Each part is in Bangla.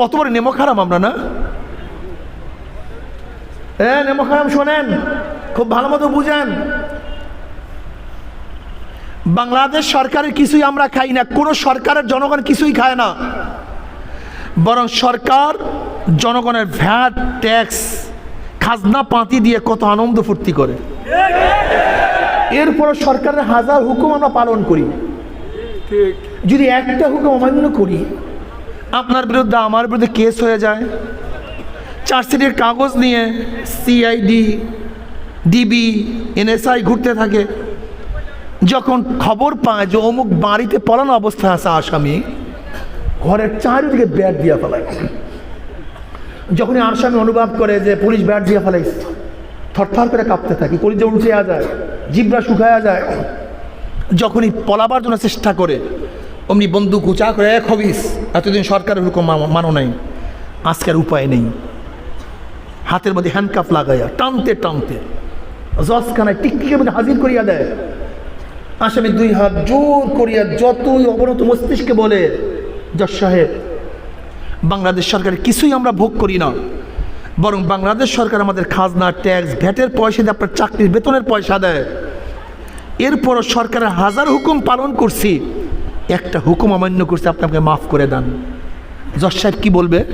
কত বড় নেমো খারাপ আমরা না? হ্যাঁ নেমো খারাপ শোনেন খুব ভালো মতো বুঝেন। বাংলাদেশ সরকারের কিছুই আমরা খাই না কোনো সরকারের জনগণ কিছুই খায় না। বরং সরকার জনগণের ভ্যাট ট্যাক্স খাজনা পাতি দিয়ে কত আনন্দ ফুর্তি করে। এরপর সরকারের হাজার হুকুম আমরা পালন করি। যদি একটা হুকুম অমান্য করি আপনার বিরুদ্ধে আমার বিরুদ্ধে কেস হয়ে যায়। চার্জশিটের কাগজ নিয়ে সিআইডি ডিবি এনএসআই ঘুরতে থাকে। যখন খবর পায় যে অমুক বাড়িতে পলানো অবস্থায় আছে আসামি, ঘরের চারিদিকে ব্যাট দিয়া ফেলায়। যখনই আসামি অনুভব করে যে পুলিশ ব্যাট দিয়া ফেলাই থরথর করে কাঁপতে থাকি, কলিজে উঠে যায় জিব্রা শুকায়া যায়। যখনই পলাবার জন্য চেষ্টা করে অমনি বন্দুক উঁচা করে এক হবিস। এতদিন সরকারের হুকুম মানো নাই। আজকের উপায় নেই। হাতের মধ্যে হ্যান্ডকাপ লাগাইয়া টানতে টানতে জজখানায় টিকটিকের মধ্যে হাজির করিয়া দেয়। আসামি দুই হাত জোর করিয়া যতই অবনত মস্তিষ্কে বলে, জজ সাহেব, বাংলাদেশ সরকারের কিছুই আমরা ভোগ করি না। বরং বাংলাদেশ সরকার আমাদের খাজনা, ট্যাক্স, ভ্যাটের পয়সা দিয়ে আপনার চাকরির বেতনের পয়সা দেয়। এরপরও সরকারের হাজার হুকুম পালন করছি। একটা হুকুম অমান্য করছে, আপনাকে মাফ করে দেন। জজ সাহেব কি বলবে?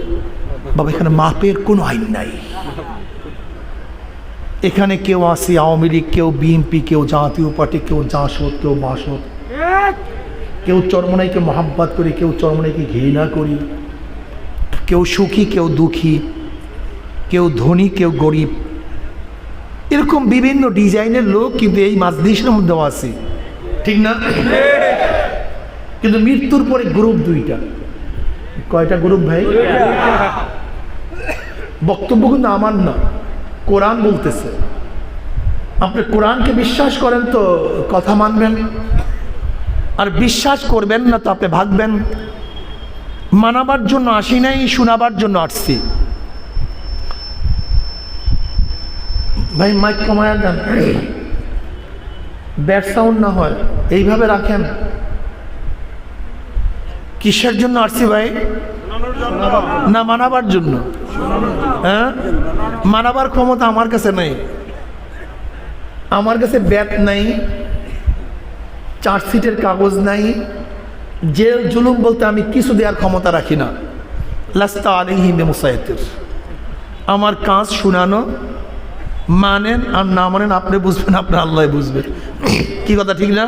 বাবা, এখানে মাপের কোনো আইন নাই। এখানে কেউ আসি, আওয়ামী লীগ, কেউ বিএনপি, কেউ জাতীয় পার্টি, কেউ জাসদ, কেউ বাসদ। কেউ চরমনাইকে মহাব্বাত করি, কেউ চরমনাইকে ঘৃণা করি। কেউ সুখী, কেউ দুঃখী। কেউ ধনী, কেউ গরিব। এরকম বিভিন্ন ডিজাইনের লোক কিন্তু এই মাজলিসের মধ্যেও আছে। ঠিক না? কিন্তু মৃত্যুর পরে গ্রুপ দুইটা। কয়টা গ্রুপ ভাই? বক্তব্য কিন্তু আমার না। কোরআন বলতেছে। আপনি কোরআনকে বিশ্বাস করেন তো কথা মানবেন। আর বিশ্বাস করবেন না তো আপনি ভাগবেন। মানাবার জন্য আসি নাই, শোনাবার জন্য আসছি। ভাই মাইক কমায় দেন। ব্যাড সাউন্ড না হয়। এইভাবে রাখেন। কিসের জন্য আসছি ভাই? না, মানাবার জন্য। হ্যাঁ? মানাবার ক্ষমতা আমার কাছে নেই। আমার কাছে ব্যাট নাই, চার্জশিটের কাগজ নাই, জেল, জুলুম বলতে আমি কিছু দেওয়ার ক্ষমতা রাখি না। লাস্তা আলিহিম মুসাইতের। আমার কাজ শোনানো, মানেন আর না মানেন আপনি বুঝবেন আপনার আল্লাহ বুঝবেন। কি কথা, ঠিক না?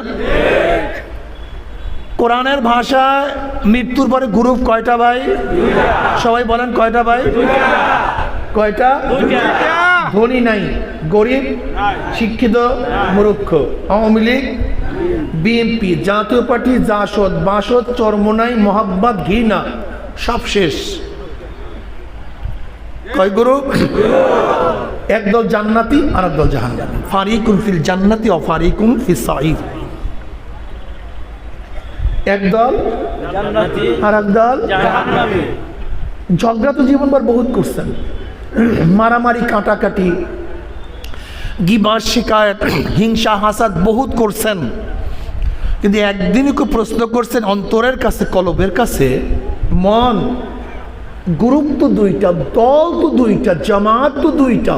কোরআনের ভাষায় মৃত্যুর পরে গ্রুপ কয়টা ভাই? সবাই বলেন কয়টা ভাই? কয়টা? ধনী নাই, গরিব, শিক্ষিত, মূর্খ। আওয়ামী লীগ, বিএনপি, জাতীয় পার্টি, জাসদ, বাসদ, চরমনাই, মোহাব্বত, ঘৃণা, সব শেষ। কয় গ্রুপ? একদল জান্নাতি আর একদল জাহান্নামী। ফারিকুন ফিল জান্নাতি ও ফারিকুন ফিল সাঈদ। একদল আর একদল ঝগড়া তো জীবনভর বহুত করছেন। মারামারি, কাটাকাটি গিবার শিকায়ত, হিংসা, হাসাদ বহুত করছেন। কিন্তু একদিনই কেউ প্রশ্ন করছেন, অন্তরের কাছে, কলবের কাছে, মন, গ্রুপ তো দুইটা, দল তো দুইটা, জামাত তো দুইটা।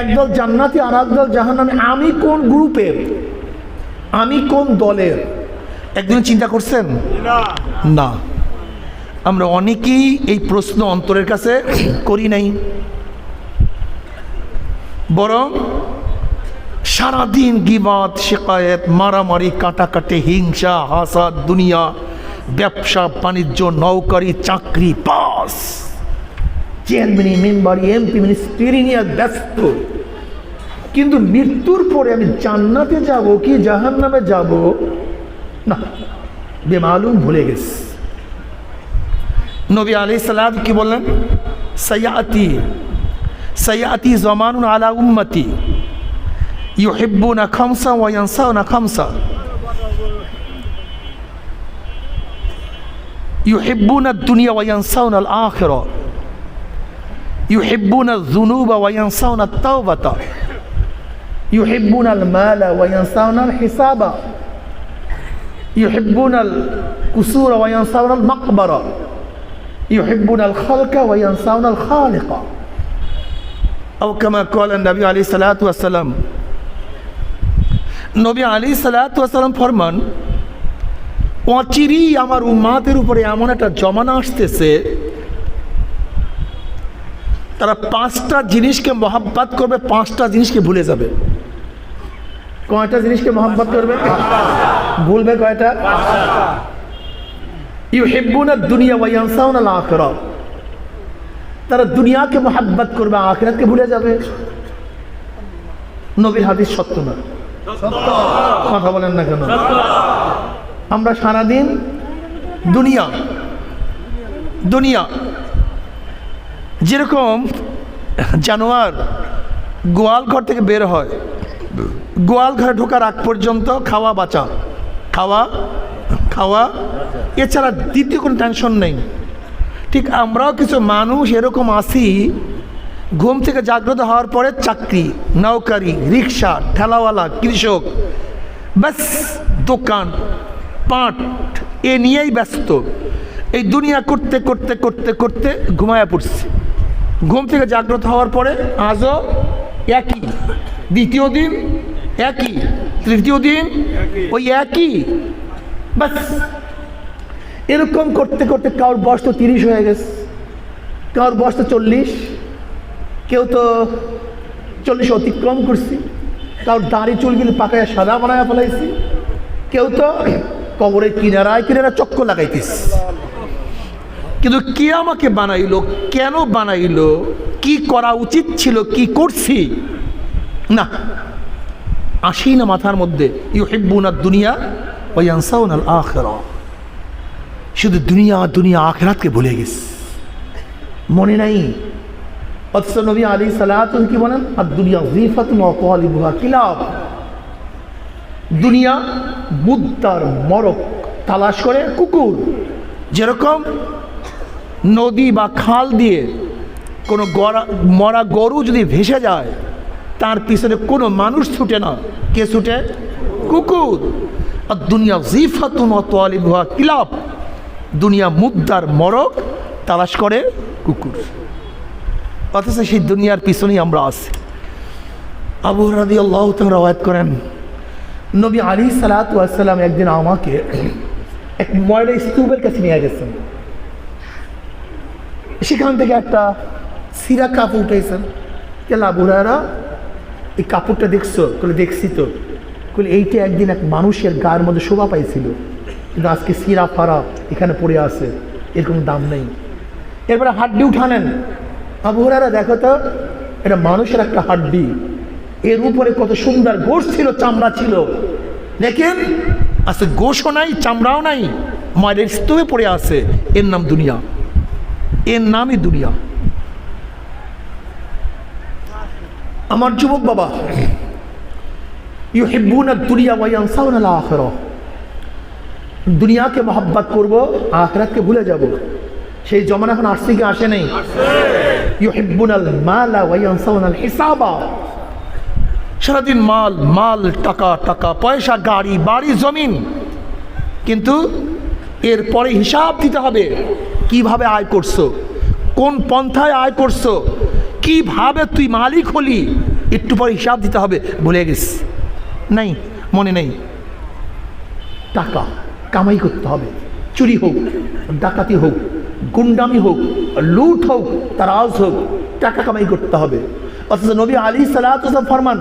একদল জান্নাতি আর একদল জাহান্নামী। আমি কোন গ্রুপের? আমি কোন দলের? একদিন চিন্তা করছেন? না। আমরা অনেকেই এই প্রশ্ন অন্তরের কাছে করি নাই। বরং সারাদিন গিবাদ, শেকায়েত, মারামারি, কাটাকাটি, হিংসা, হাসাদ, দুনিয়া, ব্যবসা, বাণিজ্য, নৌকারি, চাকরি পাস চেয়ারম্যানি, মেম্বারি, এমপি, মিনিস্ট্রি নিয়ে ব্যস্ত। কিন্তু মৃত্যুর পরে আমি জান্নাতে যাব কি জাহান্নামে যাব? না বেমালুম ভুলে গেছি নবী আলি সাল্লাম কি বললেন সয়াতি সয়াতি জমানুন আলা উম্মতি ইউহিব্বুনা খামসা ওয়া ইয়ানসাউনা খামসা يحبون الدنيا وينسون الآخرة يحبون الذنوب وينسون التوبة يحبون المال وينسون الحساب يحبون الكسور وينسون المقبرة يحبون الخلق وينسون الخالق أو كما قال النبي عليه الصلاة والسلام নবী আলী সালাতাম ফরমান অচিরেই আমার উম্মাতের উপরে এমন একটা জমানা আসতেছে তারা পাঁচটা জিনিসকে মহাব্বাত করবে পাঁচটা জিনিসকে ভুলে যাবে কয়টা জিনিসকে মহাব্বত করবে ভুলবে কয়টা? হেব্বুনা দুনিয়া ওয়াইয়ানসাউন আল আখরা তারা দুনিয়াকে মহাব্বত করবে, আখরাতকে ভুলে যাবে। নবীর হাদিস সত্য না। কথা বলেন না কেন? আমরা সারাদিন দুনিয়া দুনিয়া, যেরকম জানোয়ার গোয়াল ঘর থেকে বের হয় গোয়াল ঘরে ঢোকার আগ পর্যন্ত খাওয়া বাঁচা। খাওয়া খাওয়া। এছাড়া দ্বিতীয় কোনো টেনশন নেই। ঠিক আমরাও কিছু মানুষ এরকম আসি ঘুম থেকে জাগ্রত হওয়ার পরে চাকরি, নৌকারি, রিক্সা, ঠেলাওয়ালা, কৃষক, ব্যাস, দোকান, পাট, এ নিয়েই ব্যস্ত। এই দুনিয়া করতে করতে করতে করতে ঘুমায়া পড়ছে। ঘুম থেকে জাগ্রত হওয়ার পরে আজও একই, দ্বিতীয় দিন একই। তৃতীয় দিন ওই একই। ব্যাস এরকম করতে করতে কারোর বয়স তো তিরিশ হয়ে গেছে। কারোর বয়স তো চল্লিশ। কেউ তো চল্লিশ অতিক্রম করছি। কারোর দাড়ি চুলগুলি পাকায় সাদা বানায় ফেলাইছি। কেউ তো কবরের কিনারায় কিনারা চক্কর লাগাইতিস কিন্তু কে আমাকে বানাইলো? কেন বানাইলো? কি করা উচিত ছিল? কি করছি? না। আসি না মাথার মধ্যে ইউ হেব্বুনা দুনিয়া ওই আনসাউন আল আখরা শুধু দুনিয়া দুনিয়া আখরাতকে ভুলে গেছে। মনে নাই? অথচ আলী সালাতুল কি বলেন? আর দুনিয়া জিফাত মকলিবুহা কিলাব। দুনিয়া বুদ্ধার মরক তালাশ করে কুকুর। যেরকম নদী বা খাল দিয়ে কোনো গড়া, মরা গরু যদি ভেসে যায় তার পিছনে কোনো মানুষ ছুটে না। কে ছুটে? কুকুর। আর দুনিয়া জিফাতুন তোয়ালিবুহা কিলাব। দুনিয়া মুদ্রার মরক তালাশ করে কুকুর। অথচ সেই দুনিয়ার পিছনেই আমরা আছি। আবু রাদি আল্লাহ রওয়ায়ত করেন, নবী আলী সালাতাম একদিন আমাকে এক ময়লা স্তূপের কাছে নিয়ে গেছেন। সেখান থেকে একটা সিরা কাপড় উঠেছেন কেলা বুড়ারা এই কাপড়টা দেখছ? বলে দেখছি তো। বলে এইটা একদিন এক মানুষের গায়ের মধ্যে শোভা পাইছিল। কিন্তু আজকে সিরা ফারা এখানে পড়ে আছে এর কোনো দাম নেই। এরপরে হাড্ডি উঠানেন আবু হুরারা দেখো তো, এটা মানুষের একটা হাড্ডি। এর উপরে কত সুন্দর গোশ ছিল, চামড়া ছিল। দেখেন আজকে গোশও নাই, চামড়াও নাই। মায়ের স্তূপে পড়ে আছে। এর নাম দুনিয়া। এর নামই দুনিয়া। আমার যুবক বাবা ইউ হেব্বুন দুনিয়া ওয়াইয়ানসাউন আল আখরা দুনিয়াকে মহাব্বাত করব, আখরাতকে ভুলে যাব। সেই জমান এখন আসছে কি আসে নেই? ইউ হেব্বুন আল মালা ওয়াইয়ানসাউন আল হিসাবা সারাদিন মাল মাল, টাকা টাকা, পয়সা, গাড়ি, বাড়ি, জমিন। কিন্তু এরপরে হিসাব দিতে হবে, কীভাবে আয় করছ? কোন পন্থায় আয় করছ? কীভাবে তুই মালিক হলি? একটু পরে হিসাব দিতে হবে, ভুলে গেছিস নাই, মনে নেই। টাকা কামাই করতে হবে। চুরি হোক, ডাকাতি হোক, গুন্ডামি হোক, লুট হোক, তারাজ হোক, টাকা কামাই করতে হবে। অথচ নবী আলী সালাম ফরমান,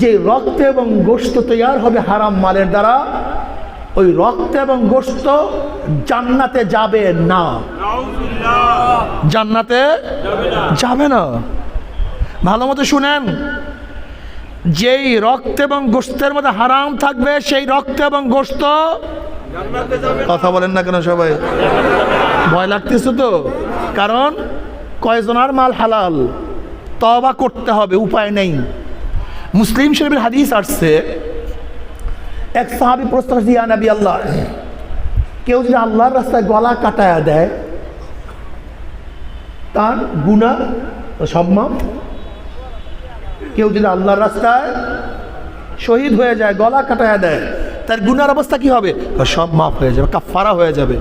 যে রক্ত এবং গোস্ত তৈয়ার হবে হারাম মালের দ্বারা ওই রক্ত এবং গোস্ত জান্নাতে যাবে না। জান্নাতে যাবে না। ভালো মতো শুনেন যেই রক্ত এবং গোস্তের মধ্যে হারাম থাকবে সেই রক্ত এবং গোস্ত কথা বলেন না কেন সবাই? ভয় লাগতেছে তো। কারণ কয়জনার মাল হালাল? তবা করতে হবে উপায় নেই। মুসলিম শরীফের হাদিস আসছে এক সাহাবি প্রশ্ন করছে, ইয়া নবী আল্লাহ কেউ যদি আল্লাহর রাস্তায় গলা কাটায়া দেয় তার গুণা সব মাপ কেউ যদি আল্লাহর রাস্তায় শহীদ হয়ে যায় গলা কাটায়া দেয় তার গুনার অবস্থা কি হবে? সব মাপ হয়ে যাবে কাফারা হয়ে যাবে।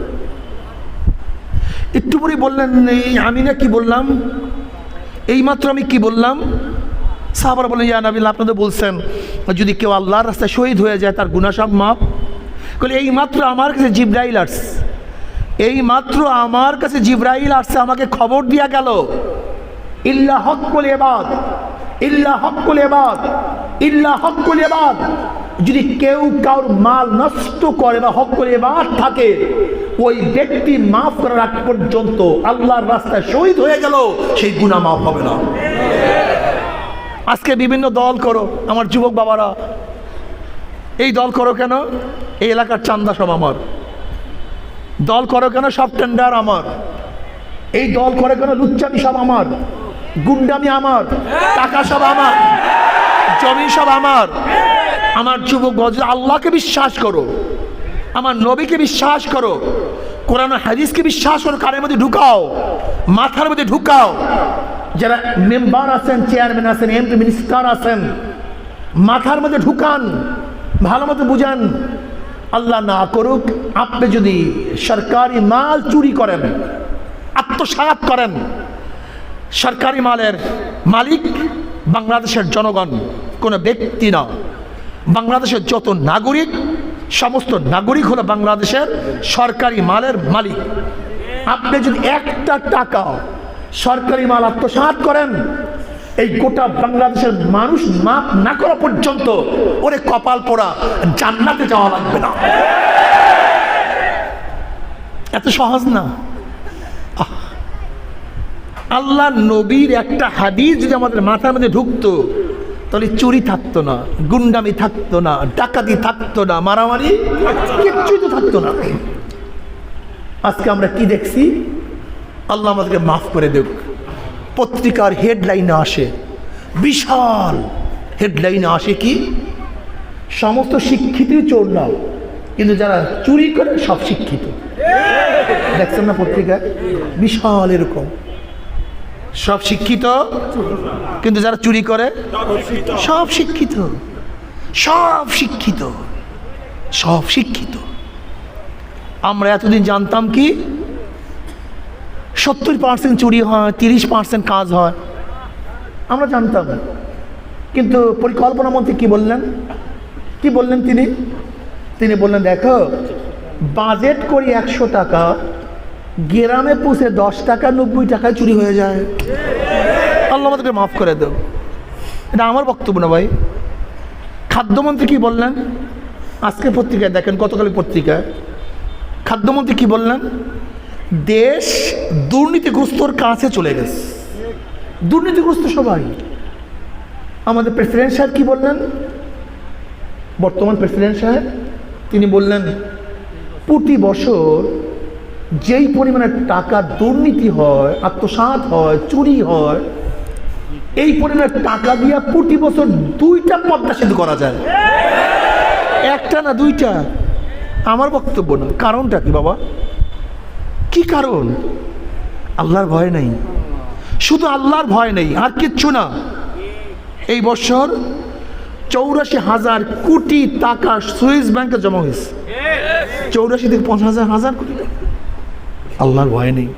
একটু পরে বললেন আমি না কি বললাম? এইমাত্র আমি কি বললাম? সাহাবার বলেন ইয়া নাবিল আপনাদের বলছেন, যদি কেউ আল্লাহর রাস্তায় শহীদ হয়ে যায়, তার গুণা সব মাপ বলে এই মাত্র আমার কাছে জিব্রাইল আসছে। এই মাত্র আমার কাছে জিব্রাইল আসছে, আমাকে খবর দিয়া গেল। ইল্লা হকুল এবাদ ইল্লা হকুল এবাদ ইল্লা হকুল এবাদ যদি কেউ কারোর মাল নষ্ট করে বা হকুল এবাদ থাকে, ওই ব্যক্তি মাফ করার আগ পর্যন্ত আল্লাহর রাস্তায় শহীদ হয়ে গেল, সেই গুণা মাফ হবে না। আজকে বিভিন্ন দল করো, আমার যুবক বাবারা। এই দল করো কেন? এই এলাকার চান্দা সব আমার। দল করো কেন? সব টেন্ডার আমার। এই দল করে কেন? লুচ্চামি সব আমার। গুন্ডামি আমার। টাকা সব আমার। জমি সব আমার। আমার যুবক আল্লাহকে বিশ্বাস করো। আমার নবীকে বিশ্বাস করো। কোরআন হাদিসকে বিশ্বাস করো। কারের মধ্যে ঢুকাও। মাথার মধ্যে ঢুকাও। যারা মেম্বার আছেন, চেয়ারম্যান আছেন, এমপি মিনিস্টার আছেন, মাথার মধ্যে ঢুকান, ভালো মতো বুঝান, আল্লাহ না করুক, আপনি যদি সরকারি মাল চুরি করেন, আত্মসাৎ করেন, সরকারি মালের মালিক বাংলাদেশের জনগণ, কোনো ব্যক্তি না। বাংলাদেশের যত নাগরিক, সমস্ত নাগরিক হলো বাংলাদেশের সরকারি মালের মালিক। আপনি যদি একটা টাকা সরকারি মাল আত্মসাৎ করেন। এই গোটা বাংলাদেশের মানুষ মাপ না করা পর্যন্ত ওরে কপাল পোড়া জান্নাতে যাওয়া লাগবে না। এত সহজ না? আল্লাহ নবীর একটা হাদিস যদি আমাদের মাথার মধ্যে ঢুকতো, তাহলে চুরি থাকতো না, গুন্ডামি থাকতো না, ডাকাতি থাকতো না, মারামারি কিচ্ছুই তো থাকতো না। আজকে আমরা কি দেখছি? আল্লাহ আমাদেরকে মাফ করে দেব। পত্রিকার হেডলাইনে আসে, বিশাল হেডলাইনে আসে কি? সমস্ত শিক্ষিতই চোর না কিন্তু যারা চুরি করে সব শিক্ষিত। দেখছেন না পত্রিকায় বিশাল এরকম। সব শিক্ষিত, কিন্তু যারা চুরি করে সব শিক্ষিত। সব শিক্ষিত সব শিক্ষিত। আমরা এতদিন জানতাম কি? সত্তর পার্সেন্ট চুরি হয়, তিরিশ পার্সেন্ট কাজ হয়। আমরা জানতাম। কিন্তু পরিকল্পনা মন্ত্রী কি বললেন? কি বললেন তিনি? তিনি বললেন, দেখো বাজেট করি একশো টাকা, গ্রামে পুষে দশ টাকা, নব্বই টাকায় চুরি হয়ে যায়। আল্লাহ আমাদেরকে মাফ করে দেব এটা আমার বক্তব্য না ভাই। খাদ্যমন্ত্রী কি বললেন? আজকে পত্রিকায় দেখেন, গতকালের পত্রিকায়। খাদ্যমন্ত্রী কি বললেন? দেশ দুর্নীতিগ্রস্তর কাছে চলে গেছে। দুর্নীতিগ্রস্ত সবাই। আমাদের প্রেসিডেন্ট সাহেব কি বললেন? বর্তমান প্রেসিডেন্ট সাহেব, তিনি বললেন, প্রতি বছর যেই পরিমাণে টাকা দুর্নীতি হয়, আত্মসাৎ হয়, চুরি হয়, এই পরিমাণে টাকা দিয়ে প্রতি বছর দুইটা পদ্মা সেতু করা যায়। একটা না দুইটা? আমার বক্তব্য না। কারণটা কি বাবা? কি কারণ? আল্লাহর ভয় নেই। শুধু আল্লাহর ভয় নেই, আর কিচ্ছু না। এই বছর চৌরাশি হাজার কোটি টাকা সুইস ব্যাংকে জমা হয়েছে। চৌরাশি থেকে পঞ্চাশ হাজার হাজার কোটি আল্লাহর ভয় নেই।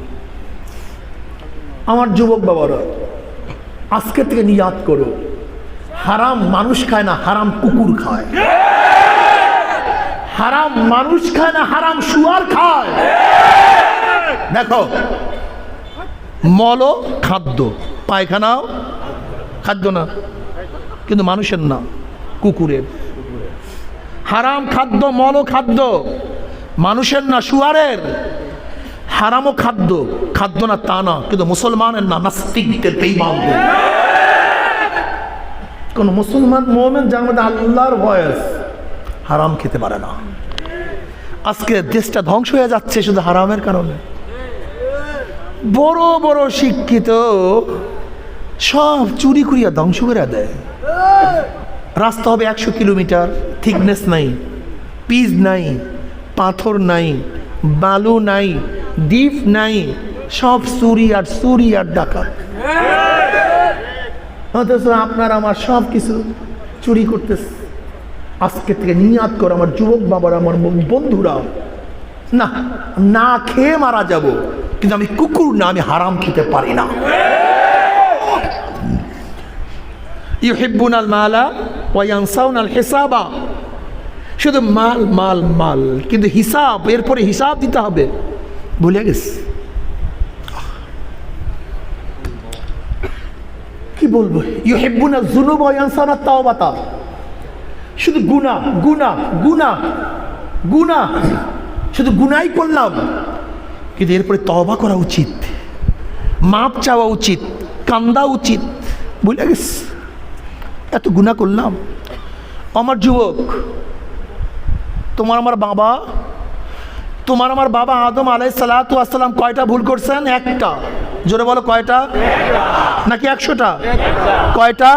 আমার যুবক বাবারা, আজকে থেকে নিয়াদ করো। হারাম মানুষ খায় না, হারাম কুকুর খায়। হারাম মানুষ খায় না, হারাম শুয়ার খায়। দেখো। মল খাদ্য। পায়খানাও খাদ্য না। কিন্তু মানুষের না, কুকুরের। হারাম খাদ্য মল খাদ্য। মানুষের না শুয়ারের হারামও খাদ্য। খাদ্য না, তা না। কিন্তু মুসলমানের না, নাস্তিকদের বেঈমানদের কোন মুসলমান মোমেন যার মধ্যে আল্লাহর ভয়েস হারাম খেতে পারে না। আজকে দেশটা ধ্বংস হয়ে যাচ্ছে শুধু হারামের কারণে। বড় বড় শিক্ষিত সব চুরি করিয়া ধ্বংস করে দেয়। রাস্তা হবে একশো কিলোমিটার থিকনেস নাই পিচ নাই, পাথর নাই, বালু নাই ডিপ নাই, সব চুরি আর চুরি আর ডাকা অথচ আপনার আমার সব কিছু চুরি করতেছে। আজকে থেকে নিয়াত করে আমার যুবক বাবার, আমার বন্ধুরা না না খেয়ে মারা যাব। কিন্তু আমি কুকুর না আমি হারাম খেতে পারি না। ইউহিব্বুন আল মালা ওয়ানসাউন আল হিসাবা। শুধু মাল মাল মাল কিন্তু হিসাব এরপরে হিসাব দিতে হবে। ভুলে গেছে। কি বলব? ইউহিব্বুন আল জুনুব ওয়ানসাউন আত তাওবাতা। শুধু গুনা গুনা গুনা গুনা শুধু গুনাই করলাম। কিন্তু এরপরে তবা করা উচিত, মাপ চাওয়া উচিত, কান্দা উচিত। বুঝলে গেছ। এত গুণা করলাম। আমার যুবক, তোমার আমার বাবা, তোমার আমার বাবা আদম আলাই সালাতু আসসালাম কয়টা ভুল করছেন? একটা। জোরে বলো কয়টা? নাকি একশোটা? কয়টা?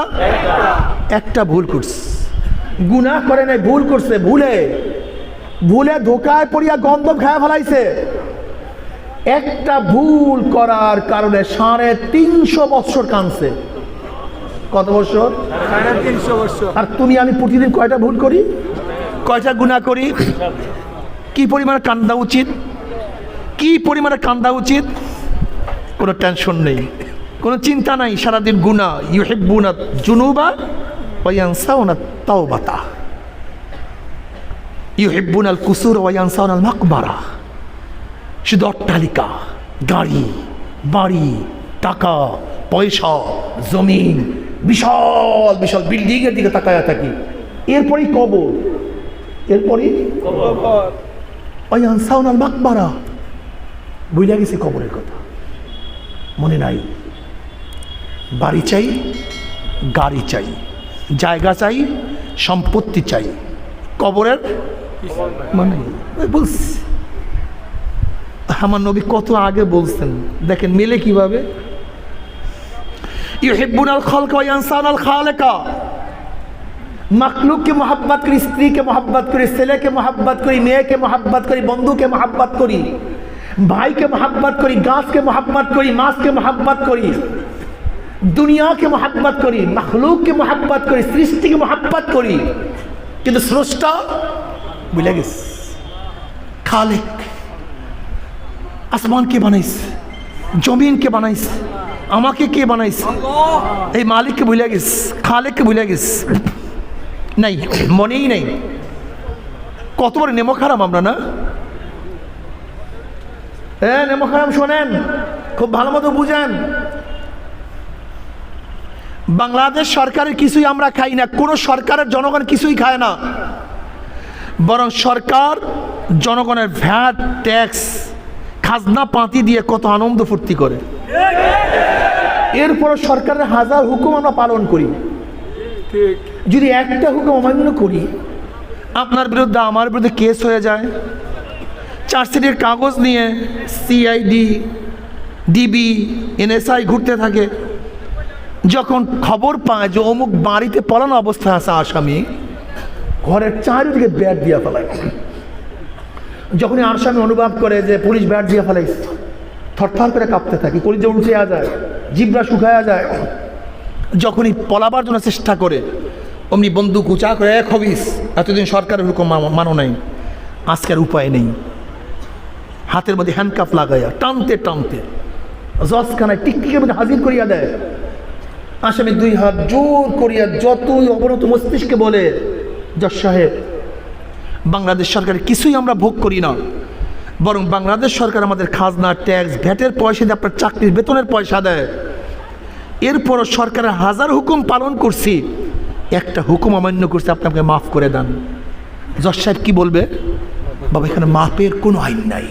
একটা ভুল করছে। গুনাহ করে নাই, ভুল করছে, ভুলে। ভুলে ধোকায় পড়িয়া গন্ধম খায় ফেলাইছে। একটা ভুল করার কারণে সাড়ে তিনশো বৎসর কানছে কত বছর আর তুমি আমি প্রতিদিন কয়টা ভুল করি? কয়টা গুণা করি? কি পরিমাণে কান্দা উচিত? কি পরিমাণে কান্দা উচিত? কোনো টেনশন নেই। কোনো চিন্তা নাই সারাদিন গুণা। ইউহেব্বুনা জুনুবা ওয়ানসাউনা তাওবাতা। ইউহেব্বুন আল কুসুর ওয়ানসাউন আল মাকবারা। শুধু অট্টালিকা গাড়ি বাড়ি টাকা পয়সা জমিন বিশাল বিশাল বিল্ডিংয়ের দিকে তাকায়া থাকি। এরপরেই কবর এরপরেই ওয়ান সাউনাল মাকবারা। বুঝলা গেছে কবরের কথা। মনে নাই। বাড়ি চাই গাড়ি চাই জায়গা চাই সম্পত্তি চাই। কবরের মানে বলছি। আমার নবী কত আগে বলছেন দেখেন মিলে কীভাবে ইউহিব্বুন আল করি স্ত্রীকে মোহাব্বত করি ছেলেকে মোহাব্বত করি মেয়েকে মোহাব্বত করি বন্ধুকে মোহাব্বত করি ভাইকে মোহাব্বত করি গাছকে মোহাব্বত করি মাছকে মোহাব্বত করি দুনিয়াকে মোহাব্বত করি মখলুককে মোহাব্বত করি সৃষ্টিকে মোহাব্বত করি কিন্তু স্রষ্টা বুঝলে গেছে খালেক আসমান কে বানাইছে? জমিন কে বানাইছে? আমাকে কে বানাইছে? এই মালিককে ভুলে গেছ, খালেককে ভুলে গেছ। নাই, মনেই নেই। কত বড় নেমো খারাম আমরা, না? হ্যাঁ নেমো খারাম শোনেন, খুব ভালো মতো বুঝেন। বাংলাদেশ সরকারের কিছুই আমরা খাই না, কোনো সরকারের জনগণ কিছুই খায় না। বরং সরকার জনগণের ভ্যাট, ট্যাক্স খাজনা পাতি দিয়ে কত আনন্দ ফুর্তি করে। এরপর সরকারের হাজার হুকুম আমরা পালন করি। যদি একটা হুকুম অমান্য করি, আপনার বিরুদ্ধে, আমার বিরুদ্ধে কেস হয়ে যায়। চার্জশিটের কাগজ নিয়ে সিআইডি ডিবি এনএসআই ঘুরতে থাকে। যখন খবর পায় যে অমুক বাড়িতে পলানো অবস্থায় আছে আসামি, ঘরের চারিদিকে ব্যাট দিয়া ফেলায়। যখনই আসামি অনুভব করে যে পুলিশ ব্যাট দিয়ে ফেলাইছে থরথর করে কাঁপতে থাকি, কলিজে উঠে যায়, জিব্রা শুকায়া যায়। যখনই পলাবার জন্য চেষ্টা করে, অমনি বন্দুক উঁচা করে এক হবিস এতদিন সরকারের হুকুম মানো নাই, আজকের উপায় নেই। হাতের মধ্যে হ্যান্ডকাপ লাগাইয়া টানতে টানতে, জজখানায় টিকটিকের মধ্যে হাজির করিয়া দেয়। আসামি দুই হাত জোর করিয়া যতই অবনত মস্তিষ্কে বলে, জজ সাহেব বাংলাদেশ সরকারের কিছুই আমরা ভোগ করি না। বরং বাংলাদেশ সরকার আমাদের খাজনা, ট্যাক্স, ভ্যাটের পয়সা দিয়ে আপনার চাকরির বেতনের পয়সা দেয়। এরপরও সরকারের হাজার হুকুম পালন করছি। একটা হুকুম অমান্য করছে আপনাকে মাফ করে দেন। জজ সাহেব কী বলবে? বাবা, এখানে মাপের কোনো আইন নাই।